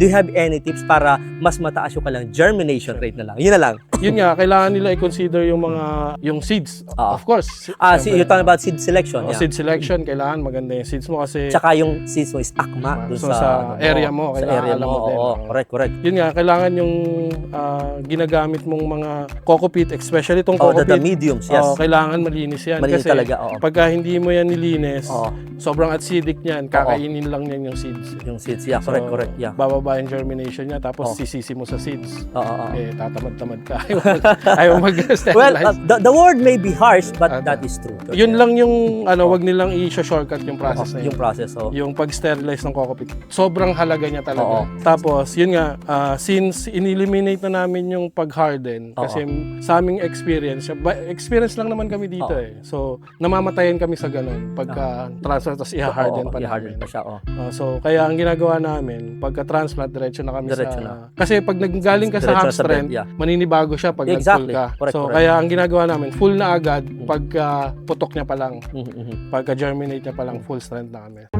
do you have any tips para mas mataas yung kailang germination rate na lang? Yun na lang. Yun nga, kailangan nila i-consider yung mga, yung seeds. Ah. Of course. Ah, si, you're talking about seed selection. oh, yeah. seed selection, kailangan maganda yung seeds mo kasi Tsaka yung seeds mo is akma dun So, sa, sa ano area mo, Sa kailangan area alam mo, mo din, oh. Correct, correct. yun nga, kailangan yung ah, ginagamit mong mga coco peat, especially itong Oh, coco the, the mediums, yes. oh, kailangan malinis yan. Malinis kasi talaga, oo. pagka hindi mo yan nilinis, Oo. sobrang acidic niyan, kakainin lang niyan yung seeds. Yung seeds, yeah, correct, So, correct, yeah. Bababa yung germination niya, tapos Oh. sisisi mo sa seeds. Oo, oo. Eh, tatamad-tamad ka. Ayaw mag- Ayaw mag-sterilize. Well, uh, the, the word may be harsh, but Ano? that is true. yun lang yung, ano, wag nilang i-shortcut yung process yun. Yung process, oh. yung pag-sterilize ng coco peat. Sobrang halaga niya talaga. Oo. Tapos, yun nga, ah, since in-eliminate na namin yung pag-harden, kasi sa aming experience, experience lang naman kami dito Oo. eh. So, namamatayan kami sa ganun pagka transfer, tapos i-harden pa i-harden namin. pa siya, oh. Ah, so, kaya ang ginagawa namin, pagka transplant, diretso na kami Diretso sa... na. Kasi pag naggaling ka sa Diretso sa bed, yeah. maninibago siya pag Exactly. nag-full ka. Correct, so, correct. kaya ang ginagawa namin, full na agad pagka putok niya pa lang. Mhm, mhm. Pagka germinate niya pa lang, full strength na kami.